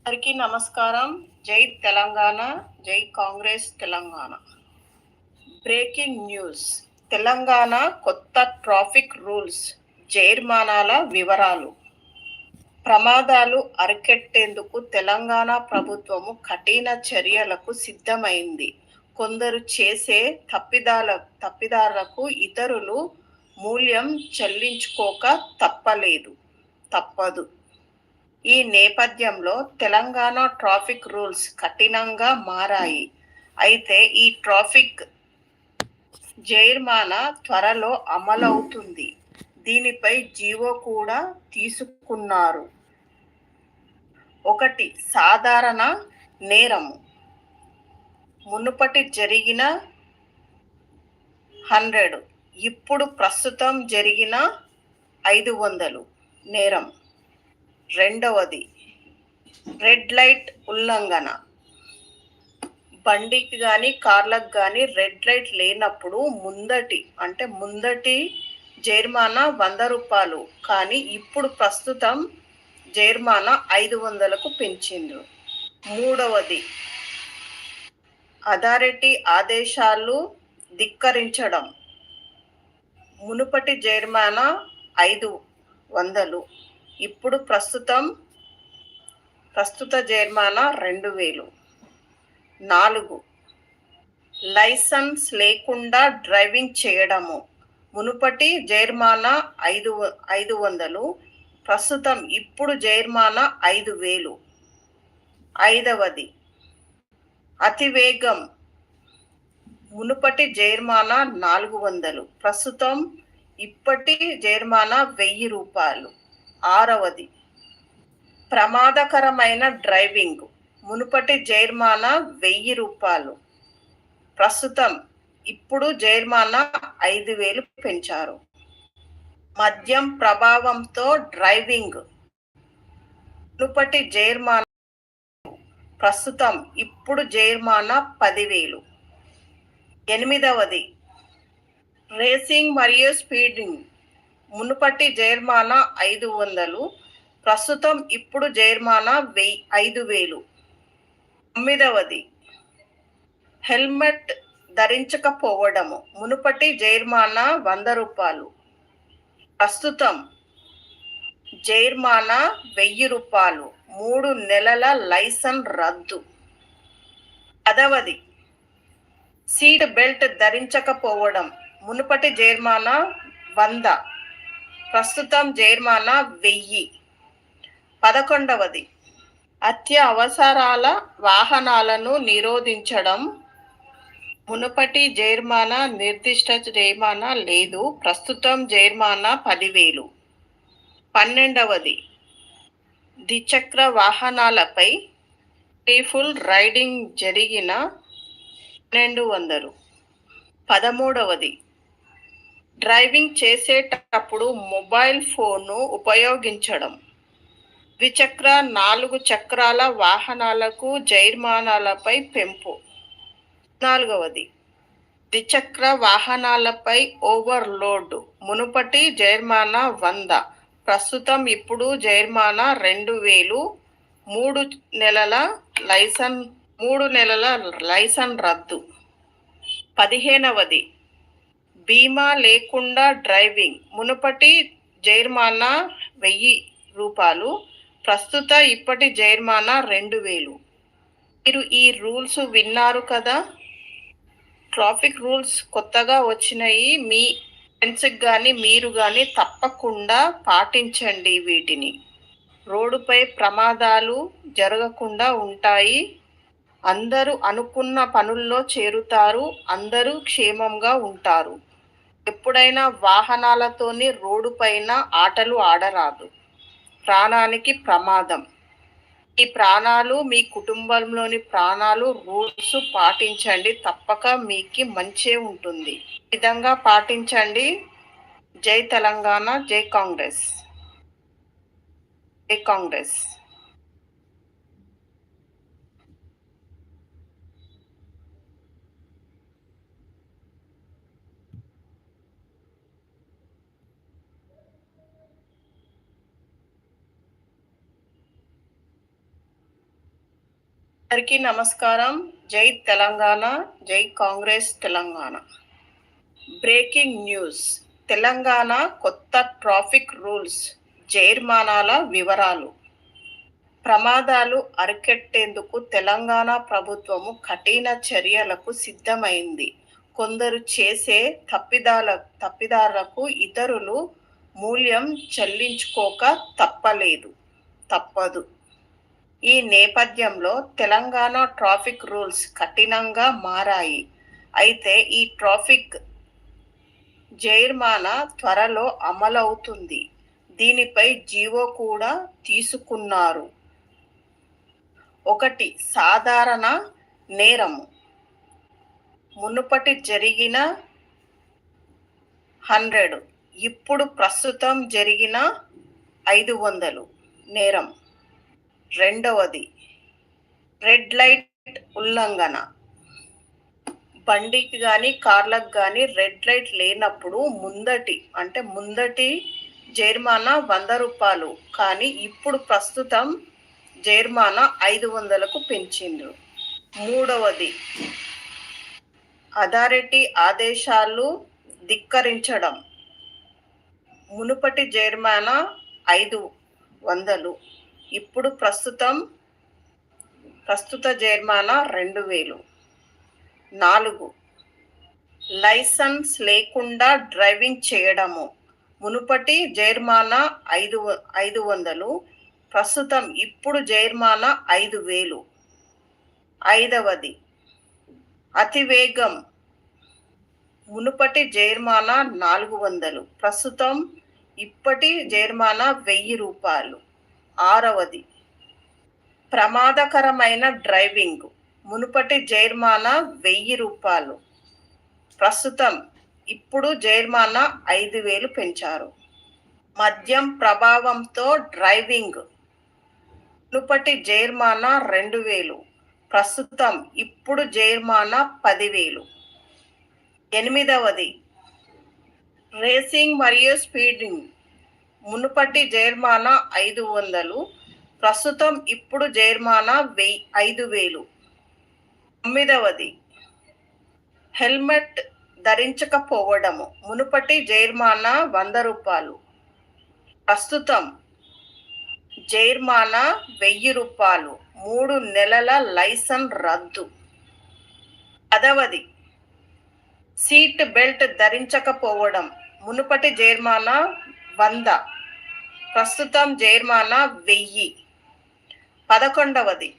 అందరికీ నమస్కారం. జై తెలంగాణ జై కాంగ్రెస్ తెలంగాణ. Breaking news. తెలంగాణ కొత్త ట్రాఫిక్ రూల్స్ జైర్మానాల వివరాలు. ప్రమాదాలు అరికెట్టేందుకు తెలంగాణ ప్రభుత్వము కఠిన చర్యలకు సిద్ధమైంది. కొందరు చేసే తప్పిదాల తప్పిదారులకు ఇతరులు మూల్యం చెల్లించుకోక తప్పలేదు. తప్పదు. ఈ నేపథ్యంలో తెలంగాణ ట్రాఫిక్ రూల్స్ కఠినంగా మారాయి. అయితే ఈ ట్రాఫిక్ జైర్మానా త్వరలో అమలవుతుంది. దీనిపై జీవో కూడా తీసుకున్నారు. ఒకటి సాధారణ నేరము మునుపటి జరిగిన హండ్రెడ్ ఇప్పుడు ప్రస్తుతం జరిగిన ఐదు వందలు నేరం. రెండవది రెడ్ లైట్ ఉల్లంఘన. బండికి కానీ కార్లకు కానీ రెడ్ లైట్ లేనప్పుడు ముందటి అంటే ముందటి జరిమానా వంద రూపాయలు. కానీ ఇప్పుడు ప్రస్తుతం జరిమానా ఐదు వందలకు పెంచిండ్రు. మూడవది అథారిటీ ఆదేశాలు ధిక్కరించడం. మునుపటి జరిమానా ఐదు వందలు. ఇప్పుడు ప్రస్తుతం ప్రస్తుత జరిమానా రెండు వేలు. నాలుగు. లైసెన్స్ లేకుండా డ్రైవింగ్ చేయడము. మునుపటి జరిమానా ఐదు వ- ఐదు వందలు. ప్రస్తుతం ఇప్పుడు జరిమానా ఐదు వేలు. ఐదవది. అతివేగం. మునుపటి జరిమానా నాలుగు వందలు. ప్రస్తుతం ఇప్పటి జరిమానా వెయ్యి రూపాయలు. ఆరవది. ప్రమాదకరమైన డ్రైవింగ్. మునుపటి జైర్మానా వెయ్యి రూపాయలు. ప్రస్తుతం ఇప్పుడు జైర్మానా ఐదు వేలు పెంచారు. మద్యం ప్రభావంతో డ్రైవింగ్. మునుపటి జైర్మానా ప్రస్తుతం ఇప్పుడు జైర్మానా పదివేలు. ఎనిమిదవది. రేసింగ్ మరియు స్పీడింగ్. మునుపటి జైర్మానా ఐదు వందలు ప్రస్తుతం ఇప్పుడు జైర్మానా వెయ్యి ఐదు వేలు. తొమ్మిదవది హెల్మెట్ ధరించకపోవడము. మునుపటి జైర్మానా వంద రూపాయలు. ప్రస్తుతం జైర్మానా వెయ్యి రూపాయలు. మూడు నెలల లైసెన్స్ రద్దు. పదవది సీట్ బెల్ట్ ధరించకపోవడం. మునుపటి జైర్మానా వంద ప్రస్తుతం జైర్మానా వెయ్యి. పదకొండవది. అత్య అవసరాల వాహనాలను నిరోధించడం. మునుపటి జైర్మానా నిర్దిష్ట జరిమానా లేదు. ప్రస్తుతం జైర్మానా పదివేలు. పన్నెండవది. ద్విచక్ర వాహనాలపై కేఫుల్ రైడింగ్ జరిగిన పన్నెండు వందలు. పదమూడవది. డ్రైవింగ్ చేసేటప్పుడు మొబైల్ ఫోన్ను ఉపయోగించడం. ద్విచక్ర నాలుగు చక్రాల వాహనాలకు జైర్మానాలపై పెంపు. నాలుగవది ద్విచక్ర వాహనాలపై ఓవర్లోడ్ మునుపటి జైర్మానా వంద ప్రస్తుతం ఇప్పుడు జైర్మానా రెండు వేలు మూడు నెలల లైసెన్ మూడు నెలల లైసెన్ రద్దు. పదిహేనవది బీమా లేకుండా డ్రైవింగ్. మునుపటి జైర్మానా వెయ్యి రూపాయలు ప్రస్తుత ఇప్పటి జైర్మానా రెండు వేలు. మీరు ఈ రూల్స్ విన్నారు కదా? ట్రాఫిక్ రూల్స్ కొత్తగా వచ్చినాయి. మీ ఫ్రెండ్స్కి కానీ మీరు కానీ తప్పకుండా పాటించండి వీటిని. రోడ్డుపై ప్రమాదాలు జరగకుండా ఉంటాయి. అందరూ అనుకున్న పనుల్లో చేరుతారు. అందరూ క్షేమంగా ఉంటారు. ఎప్పుడైనా వాహనాలతోని రోడ్డు పైన ఆటలు ఆడరాదు. ప్రాణానికి ప్రమాదం. ఈ ప్రాణాలు మీ కుటుంబంలోని ప్రాణాలు రూల్స్ పాటించండి. తప్పక మీకు మంచే ఉంటుంది. ఈ విధంగా పాటించండి. జై తెలంగాణ జై కాంగ్రెస్. జై కాంగ్రెస్. అందరికీ నమస్కారం. జై తెలంగాణ జై కాంగ్రెస్ తెలంగాణ. Breaking news. తెలంగాణ కొత్త ట్రాఫిక్ రూల్స్ జైర్మానాల వివరాలు. ప్రమాదాలు అరికెట్టేందుకు తెలంగాణ ప్రభుత్వము కఠిన చర్యలకు సిద్ధమైంది. కొందరు చేసే తప్పిదాల తప్పిదారులకు ఇతరులు మూల్యం చెల్లించుకోక తప్పలేదు. తప్పదు. ఈ నేపథ్యంలో తెలంగాణ ట్రాఫిక్ రూల్స్ కఠినంగా మారాయి. అయితే ఈ ట్రాఫిక్ జైర్మానా త్వరలో అమలవుతుంది. దీనిపై జీవో కూడా తీసుకున్నారు. ఒకటి సాధారణ నేరము మునుపటి జరిగిన హండ్రెడ్ ఇప్పుడు ప్రస్తుతం జరిగిన ఐదు వందలు నేరం. రెండవది రెడ్ లైట్ ఉల్లంఘన. బండికి కానీ కార్లకు కానీ రెడ్ లైట్ లేనప్పుడు ముందటి అంటే ముందటి జరిమానా వంద రూపాయలు. కానీ ఇప్పుడు ప్రస్తుతం జరిమానా ఐదు వందలకు పెంచిండ్రు. మూడవది అథారిటీ ఆదేశాలు ధిక్కరించడం. మునుపటి జరిమానా ఐదు వందలు. ఇప్పుడు ప్రస్తుతం ప్రస్తుత జరిమానా రెండు వేలు. నాలుగు. లైసెన్స్ లేకుండా డ్రైవింగ్ చేయడము. మునుపటి జరిమానా ఐదు వ- ఐదు వందలు. ప్రస్తుతం ఇప్పుడు జరిమానా ఐదు వేలు. ఐదవది. అతివేగం. మునుపటి జరిమానా నాలుగు వందలు. ప్రస్తుతం ఇప్పటి జరిమానా వెయ్యి రూపాయలు. ఆరవది. ప్రమాదకరమైన డ్రైవింగ్. మునుపటి జైర్మానా వెయ్యి రూపాయలు. ప్రస్తుతం ఇప్పుడు జైర్మానా ఐదు వేలు పెంచారు. మద్యం ప్రభావంతో డ్రైవింగ్. మునుపటి జైర్మానా రెండు వేలు. ప్రస్తుతం ఇప్పుడు జైర్మానా పదివేలు ఎనిమిదవది. రేసింగ్ మరియు స్పీడింగ్. మునుపటి జైర్మానా ఐదు వందలు ప్రస్తుతం ఇప్పుడు జైర్మానా వెయ్యి ఐదు వేలు. తొమ్మిదవది. హెల్మెట్ ధరించకపోవడము. మునుపటి జైర్మానా వంద రూపాయలు. ప్రస్తుతం జైర్మానా వెయ్యి రూపాయలు. మూడు నెలల లైసెన్స్ రద్దు. పదవది. సీట్ బెల్ట్ ధరించకపోవడం. మునుపటి జైర్మానా వంద. ప్రస్తుతం జైర్మానా వెయ్యి. పదకొండవది.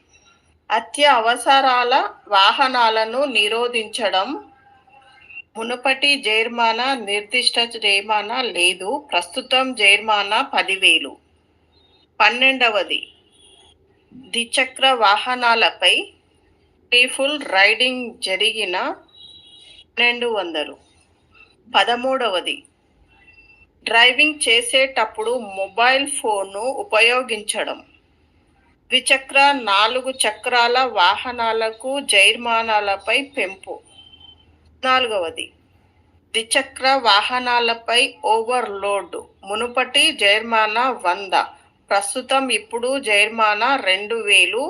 అత్య అవసరాల వాహనాలను నిరోధించడం మునుపటి జైర్మానా నిర్దిష్ట జరిమానా లేదు. ప్రస్తుతం జైర్మానా పదివేలు. పన్నెండవది. ద్విచక్ర వాహనాలపై ఫుల్ రైడింగ్ జరిగిన పన్నెండు వందలు. పదమూడవది. డ్రైవింగ్ చేసేటప్పుడు మొబైల్ ఫోన్ను ఉపయోగించడం. ద్విచక్ర నాలుగు చక్రాల వాహనాలకు జైర్మానాలపై పెంపు. నాలుగవది ద్విచక్ర వాహనాలపై ఓవర్లోడ్ మునుపటి జైర్మానా వంద ప్రస్తుతం ఇప్పుడు జైర్మానా రెండు వేలు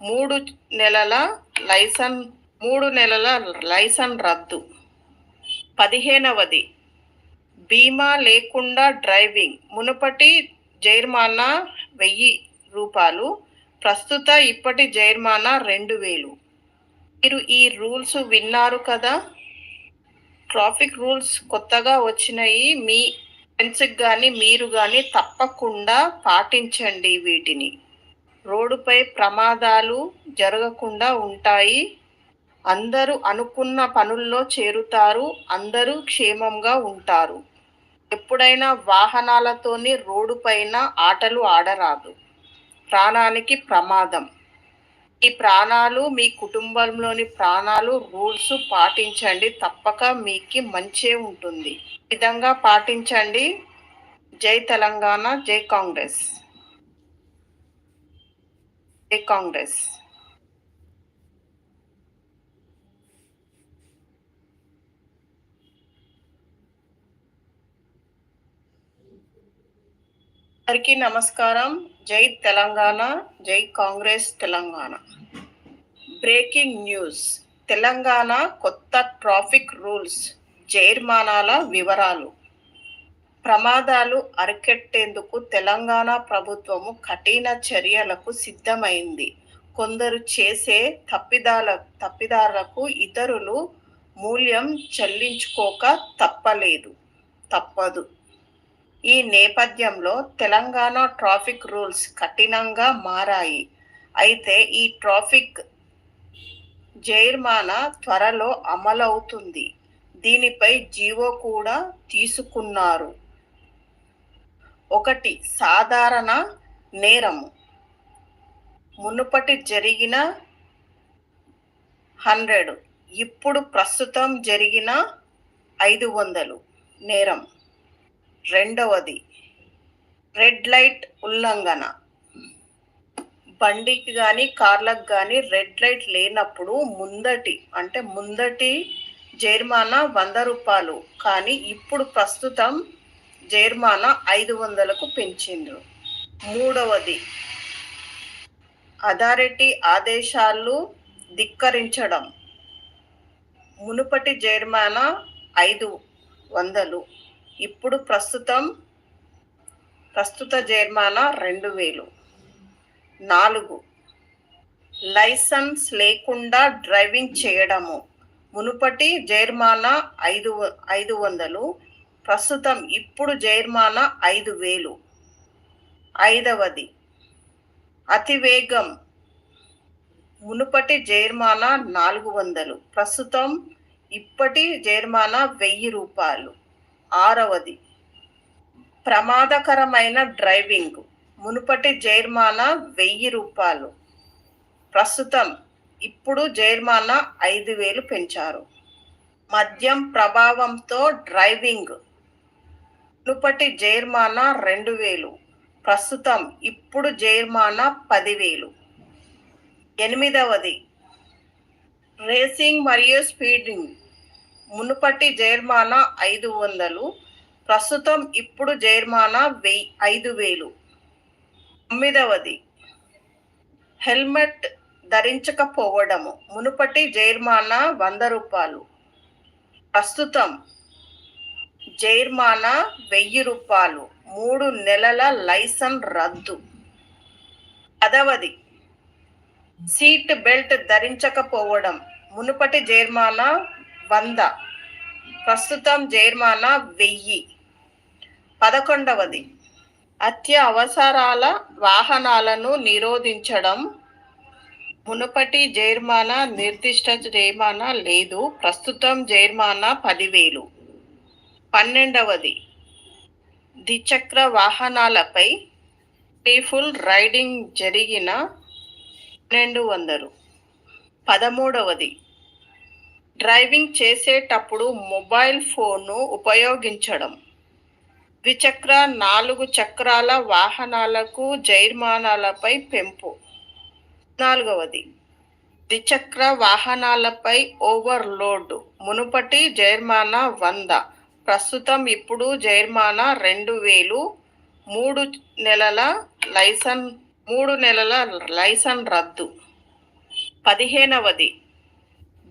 మూడు నెలల లైసెన్ మూడు నెలల లైసెన్ రద్దు. పదిహేనవది బీమా లేకుండా డ్రైవింగ్. మునుపటి జైర్మానా వెయ్యి రూపాయలు ప్రస్తుత ఇప్పటి జైర్మానా రెండు వేలు. మీరు ఈ రూల్స్ విన్నారు కదా? ట్రాఫిక్ రూల్స్ కొత్తగా వచ్చినాయి. మీ ఫ్రెండ్స్కి కానీ మీరు కానీ తప్పకుండా పాటించండి వీటిని. రోడ్డుపై ప్రమాదాలు జరగకుండా ఉంటాయి. అందరూ అనుకున్న పనుల్లో చేరుతారు. అందరూ క్షేమంగా ఉంటారు. ఎప్పుడైనా వాహనాలతోని రోడ్డు పైన ఆటలు ఆడరాదు. ప్రాణానికి ప్రమాదం. ఈ ప్రాణాలు మీ కుటుంబంలోని ప్రాణాలు రూల్స్ పాటించండి. తప్పక మీకు మంచే ఉంటుంది. విధంగా పాటించండి. జై తెలంగాణ జై కాంగ్రెస్. జై కాంగ్రెస్. అందరికీ నమస్కారం. జై తెలంగాణ జై కాంగ్రెస్ తెలంగాణ. Breaking news. తెలంగాణ కొత్త ట్రాఫిక్ రూల్స్ జైర్మానాల వివరాలు. ప్రమాదాలు అరికెట్టేందుకు తెలంగాణ ప్రభుత్వము కఠిన చర్యలకు సిద్ధమైంది. కొందరు చేసే తప్పిదాల తప్పిదారులకు ఇతరులు మూల్యం చెల్లించుకోక తప్పలేదు. తప్పదు. ఈ నేపథ్యంలో తెలంగాణ ట్రాఫిక్ రూల్స్ కఠినంగా మారాయి. అయితే ఈ ట్రాఫిక్ జైర్మానా త్వరలో అమలవుతుంది. దీనిపై జీవో కూడా తీసుకున్నారు. ఒకటి సాధారణ నేరము మునుపటి జరిగిన హండ్రెడ్ ఇప్పుడు ప్రస్తుతం జరిగిన ఐదు వందలు నేరం. రెండవది రెడ్ లైట్ ఉల్లంఘన. బండికి కానీ కార్లకు కానీ రెడ్ లైట్ లేనప్పుడు ముందటి అంటే ముందటి జరిమానా వంద రూపాయలు. కానీ ఇప్పుడు ప్రస్తుతం జరిమానా ఐదు వందలకు పెంచిండ్రు. మూడవది అథారిటీ ఆదేశాలు ధిక్కరించడం. మునుపటి జరిమానా ఐదు వందలు. ఇప్పుడు ప్రస్తుతం ప్రస్తుత జరిమానా రెండు వేలు. నాలుగు. లైసెన్స్ లేకుండా డ్రైవింగ్ చేయడము. మునుపటి జరిమానా ఐదు వ- ఐదు వందలు. ప్రస్తుతం ఇప్పుడు జరిమానా ఐదు వేలు. ఐదవది. అతివేగం. మునుపటి జరిమానా నాలుగు వందలు. ప్రస్తుతం ఇప్పటి జరిమానా వెయ్యి రూపాయలు. ఆరవది. ప్రమాదకరమైన డ్రైవింగ్. మునుపటి జైర్మానా వెయ్యి రూపాయలు. ప్రస్తుతం ఇప్పుడు జైర్మానా ఐదు వేలు పెంచారు. మద్యం ప్రభావంతో డ్రైవింగ్. మునుపటి జైర్మానా రెండు వేలు. ప్రస్తుతం ఇప్పుడు జైర్మానా పదివేలు ఎనిమిదవది. రేసింగ్ మరియు స్పీడింగ్. మునుపటి జైర్మానా ఐదు వందలు ప్రస్తుతం ఇప్పుడు జైర్మానా వెయ్యి ఐదు వేలు. తొమ్మిదవది. హెల్మెట్ ధరించకపోవడము. మునుపటి జైర్మానా వంద రూపాయలు. ప్రస్తుతం జైర్మానా వెయ్యి రూపాయలు. మూడు నెలల లైసెన్స్ రద్దు. పదవది. సీట్ బెల్ట్ ధరించకపోవడం. మునుపటి జైర్మానా వంద. ప్రస్తుతం జరిమానా వెయ్యి. పదకొండవది. అత్య అవసరాల వాహనాలను నిరోధించడం మునుపటి జరిమానా నిర్దిష్ట జరిమానా లేదు. ప్రస్తుతం జరిమానా పదివేలు. పన్నెండవది. ద్విచక్ర వాహనాలపై ఫుల్ రైడింగ్ జరిగిన పన్నెండు వందలు. పదమూడవది. డ్రైవింగ్ చేసేటప్పుడు మొబైల్ ఫోన్ను ఉపయోగించడం. ద్విచక్ర నాలుగు చక్రాల వాహనాలకు జైర్మానాలపై పెంపు. నాలుగవది ద్విచక్ర వాహనాలపై ఓవర్లోడ్ మునుపటి జైర్మానా వంద ప్రస్తుతం ఇప్పుడు జైర్మానా రెండు వేలు మూడు నెలల లైసెన్ మూడు నెలల లైసెన్ రద్దు. పదిహేనవది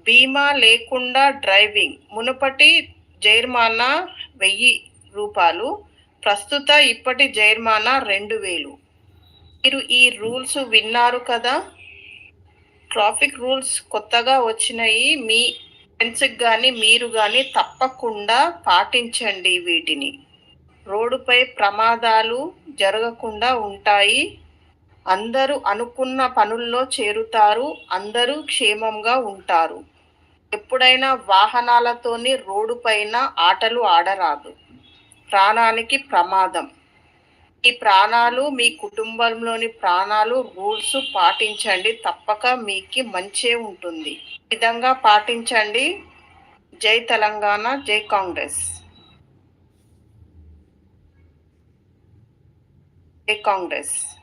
బీమా లేకుండా డ్రైవింగ్. మునుపటి జైర్మానా వెయ్యి రూపాయలు ప్రస్తుత ఇప్పటి జైర్మానా రెండు వేలు. మీరు ఈ రూల్స్ విన్నారు కదా? ట్రాఫిక్ రూల్స్ కొత్తగా వచ్చినాయి. మీ ఫ్రెండ్స్కి కానీ మీరు కానీ తప్పకుండా పాటించండి వీటిని. రోడ్డుపై ప్రమాదాలు జరగకుండా ఉంటాయి. అందరూ అనుకున్న పనుల్లో చేరుతారు. అందరూ క్షేమంగా ఉంటారు. ఎప్పుడైనా వాహనాలతోని రోడ్డు పైన ఆటలు ఆడరాదు. ప్రాణానికి ప్రమాదం. ఈ ప్రాణాలు మీ కుటుంబంలోని ప్రాణాలు రూల్స్ పాటించండి. తప్పక మీకు మంచే ఉంటుంది. ఈ విధంగా పాటించండి. జై తెలంగాణ జై కాంగ్రెస్. జై కాంగ్రెస్.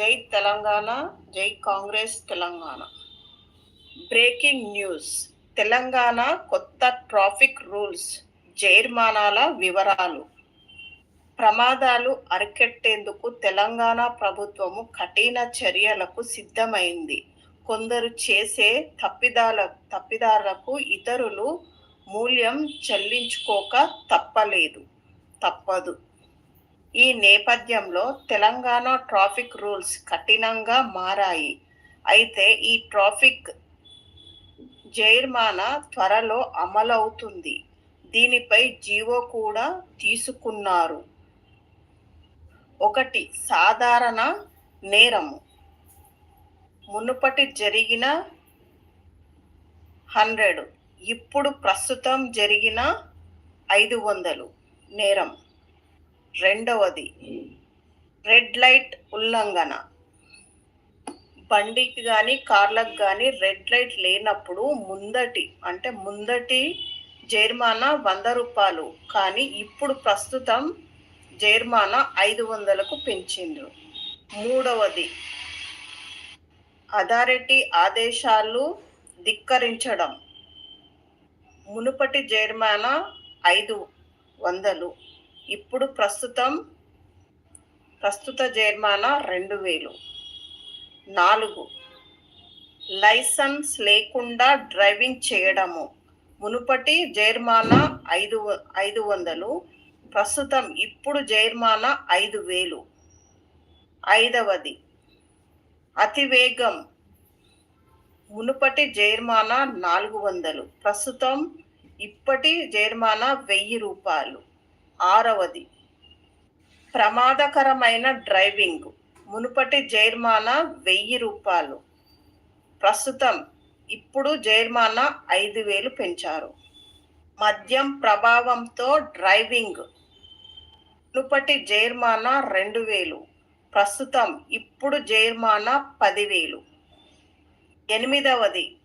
జై తెలంగాణ జై కాంగ్రెస్ తెలంగాణ. Breaking news. తెలంగాణ కొత్త ట్రాఫిక్ రూల్స్ జైర్మానాల వివరాలు. ప్రమాదాలు అరికెట్టేందుకు తెలంగాణ ప్రభుత్వము కఠిన చర్యలకు సిద్ధమైంది. కొందరు చేసే తప్పిదాల తప్పిదారులకు ఇతరులు మూల్యం చెల్లించుకోక తప్పలేదు. తప్పదు. ఈ నేపథ్యంలో తెలంగాణ ట్రాఫిక్ రూల్స్ కఠినంగా మారాయి. అయితే ఈ ట్రాఫిక్ జైర్మానా త్వరలో అమలవుతుంది. దీనిపై జీవో కూడా తీసుకున్నారు. ఒకటి సాధారణ నేరము మునుపటి జరిగిన హండ్రెడ్ ఇప్పుడు ప్రస్తుతం జరిగిన ఐదు వందలు నేరం. రెండవది రెడ్ లైట్ ఉల్లంఘన. బండికి కానీ కార్లకు కానీ రెడ్ లైట్ లేనప్పుడు ముందటి అంటే ముందటి జరిమానా వంద రూపాయలు. కానీ ఇప్పుడు ప్రస్తుతం జరిమానా ఐదు వందలకు పెంచిండ్రు. మూడవది అథారిటీ ఆదేశాలు ధిక్కరించడం. మునుపటి జరిమానా ఐదు వందలు. ఇప్పుడు ప్రస్తుతం ప్రస్తుత జరిమానా రెండు వేలు. నాలుగు. లైసెన్స్ లేకుండా డ్రైవింగ్ చేయడము. మునుపటి జరిమానా ఐదు వ- ఐదు వందలు. ప్రస్తుతం ఇప్పుడు జరిమానా ఐదు వేలు. ఐదవది. అతివేగం. మునుపటి జరిమానా నాలుగు వందలు. ప్రస్తుతం ఇప్పటి జరిమానా వెయ్యి రూపాయలు. ఆరవది. ప్రమాదకరమైన డ్రైవింగ్. మునుపటి జైర్మానా వెయ్యి రూపాయలు. ప్రస్తుతం ఇప్పుడు జైర్మానా ఐదు వేలు పెంచారు. మద్యం ప్రభావంతో డ్రైవింగ్. మునుపటి జైర్మానా రెండు వేలు. ప్రస్తుతం ఇప్పుడు జైర్మానా పదివేలు ఎనిమిదవది.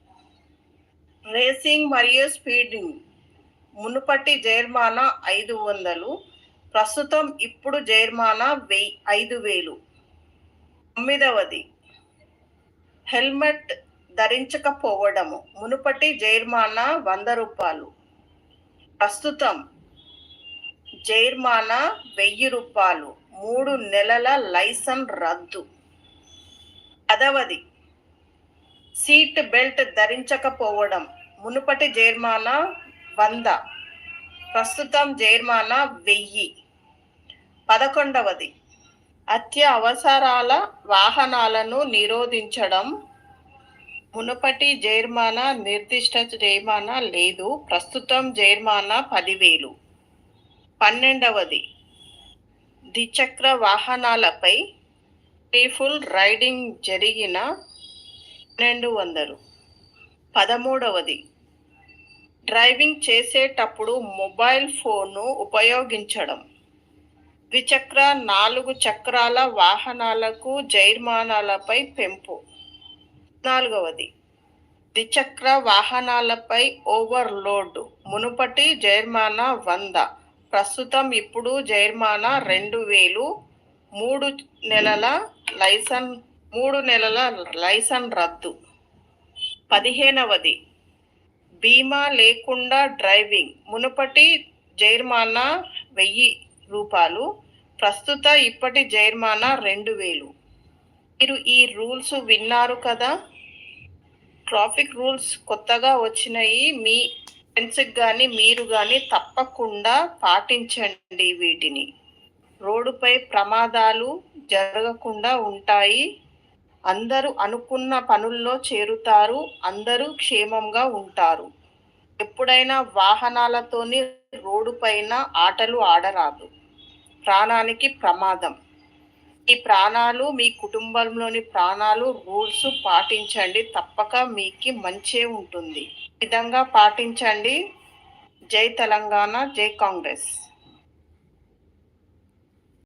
రేసింగ్ మరియు స్పీడింగ్. మునుపటి జైర్మానా ఐదు వందలు ప్రస్తుతం ఇప్పుడు జైర్మానా వెయ్యి ఐదు వేలు. తొమ్మిదవది. హెల్మెట్ ధరించకపోవడము. మునుపటి జైర్మానా వంద రూపాయలు. ప్రస్తుతం జైర్మానా వెయ్యి రూపాయలు. మూడు నెలల లైసెన్స్ రద్దు. పదవది. సీట్ బెల్ట్ ధరించకపోవడం. మునుపటి జైర్మానా వంద. ప్రస్తుతం జైర్మానా వెయ్యి. పదకొండవది. అత్య అవసరాల వాహనాలను నిరోధించడం. మునుపటి జైర్మానా నిర్దిష్ట జరిమానా లేదు. ప్రస్తుతం జరిమానా పదివేలు. పన్నెండవది. ద్విచక్ర వాహనాలపై కేఫుల్ రైడింగ్ జరిగిన రెండు వందలు. పదమూడవది. డ్రైవింగ్ చేసేటప్పుడు మొబైల్ ఫోను ఉపయోగించడం. ద్విచక్ర నాలుగు చక్రాల వాహనాలకు జైర్మానాలపై పెంపు. నాలుగవది ద్విచక్ర వాహనాలపై ఓవర్లోడ్ మునుపటి జైర్మానా వంద ప్రస్తుతం ఇప్పుడు జైర్మానా రెండు వేలు మూడు నెలల లైసెన్ మూడు నెలల లైసెన్ రద్దు. పదిహేనవది బీమా లేకుండా డ్రైవింగ్. మునుపటి జైర్మానా వెయ్యి రూపాయలు ప్రస్తుత ఇప్పటి జైర్మానా రెండు వేలు. మీరు ఈ రూల్స్ విన్నారు కదా? ట్రాఫిక్ రూల్స్ కొత్తగా వచ్చినాయి. మీ ఫ్రెండ్స్కి కానీ మీరు కానీ తప్పకుండా పాటించండి వీటిని. రోడ్డుపై ప్రమాదాలు జరగకుండా ఉంటాయి. అందరూ అనుకున్న పనుల్లో చేరుతారు అందరూ క్షేమంగా ఉంటారు. ఎప్పుడైనా వాహనాలతోని రోడ్డుపైన ఆటలు ఆడరాదు. ప్రాణానికి ప్రమాదం. ఈ ప్రాణాలు మీ కుటుంబంలోని ప్రాణాలు రూల్స్ పాటించండి. తప్పక మీకు మంచే ఉంటుంది. విధంగా పాటించండి. జై తెలంగాణ జై కాంగ్రెస్.